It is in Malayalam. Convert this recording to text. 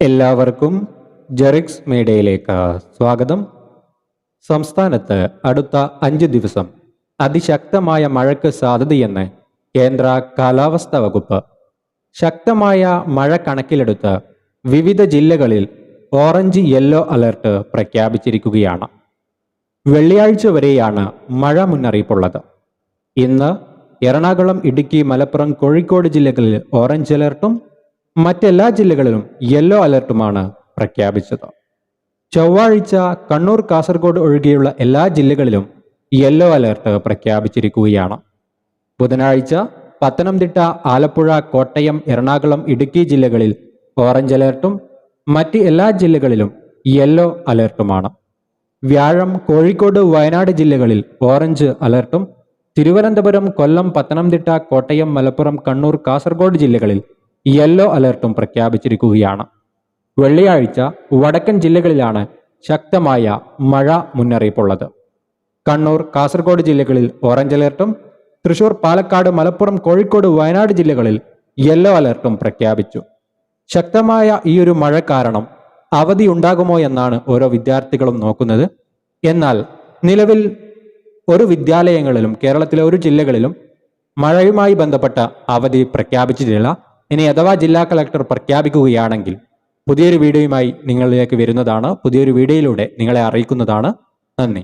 എല്ലാവർക്കും ജെറിക്സ് മീഡിയയിലേക്ക് സ്വാഗതം. സംസ്ഥാനത്ത് അടുത്ത അഞ്ച് ദിവസം അതിശക്തമായ മഴയ്ക്ക് സാധ്യതയെന്ന് കേന്ദ്ര കാലാവസ്ഥാ വകുപ്പ്. ശക്തമായ മഴ കണക്കിലെടുത്ത് വിവിധ ജില്ലകളിൽ ഓറഞ്ച് യെല്ലോ അലർട്ട് പ്രഖ്യാപിച്ചിരിക്കുകയാണ്. വെള്ളിയാഴ്ച വരെയാണ് മഴ മുന്നറിയിപ്പുള്ളത്. ഇന്ന് എറണാകുളം ഇടുക്കി മലപ്പുറം കോഴിക്കോട് ജില്ലകളിൽ ഓറഞ്ച് അലർട്ടും മറ്റെല്ലാ ജില്ലകളിലും യെല്ലോ അലർട്ടുമാണ് പ്രഖ്യാപിച്ചത്. ചൊവ്വാഴ്ച കണ്ണൂർ കാസർഗോഡ് ഒഴികെയുള്ള എല്ലാ ജില്ലകളിലും യെല്ലോ അലർട്ട് പ്രഖ്യാപിച്ചിരിക്കുകയാണ്. ബുധനാഴ്ച പത്തനംതിട്ട ആലപ്പുഴ കോട്ടയം എറണാകുളം ഇടുക്കി ജില്ലകളിൽ ഓറഞ്ച് അലർട്ടും മറ്റ് എല്ലാ ജില്ലകളിലും യെല്ലോ അലർട്ടുമാണ്. വ്യാഴം കോഴിക്കോട് വയനാട് ജില്ലകളിൽ ഓറഞ്ച് അലർട്ടും തിരുവനന്തപുരം കൊല്ലം പത്തനംതിട്ട കോട്ടയം മലപ്പുറം കണ്ണൂർ കാസർഗോഡ് ജില്ലകളിൽ യെല്ലോ അലർട്ടും പ്രഖ്യാപിച്ചിരിക്കുകയാണ്. വെള്ളിയാഴ്ച വടക്കൻ ജില്ലകളിലാണ് ശക്തമായ മഴ മുന്നറിയിപ്പുള്ളത്. കണ്ണൂർ കാസർഗോഡ് ജില്ലകളിൽ ഓറഞ്ച് അലർട്ടും തൃശൂർ പാലക്കാട് മലപ്പുറം കോഴിക്കോട് വയനാട് ജില്ലകളിൽ യെല്ലോ അലർട്ടും പ്രഖ്യാപിച്ചു. ശക്തമായ ഈ ഒരു മഴ കാരണം അവധി ഉണ്ടാകുമോ എന്നാണ് ഓരോ വിദ്യാർത്ഥികളും നോക്കുന്നത്. എന്നാൽ നിലവിൽ ഒരു വിദ്യാലയങ്ങളിലും കേരളത്തിലെ ഒരു ജില്ലകളിലും മഴയുമായി ബന്ധപ്പെട്ട അവധി പ്രഖ്യാപിച്ചിട്ടില്ല. ഇനി അഥവാ ജില്ലാ കളക്ടർ പ്രഖ്യാപിക്കുകയാണെങ്കിൽ പുതിയൊരു വീഡിയോയുമായി നിങ്ങളിലേക്ക് വരുന്നതാണ്. പുതിയൊരു വീഡിയോയിലൂടെ നിങ്ങളെ അറിയിക്കുന്നതാണ്. നന്ദി.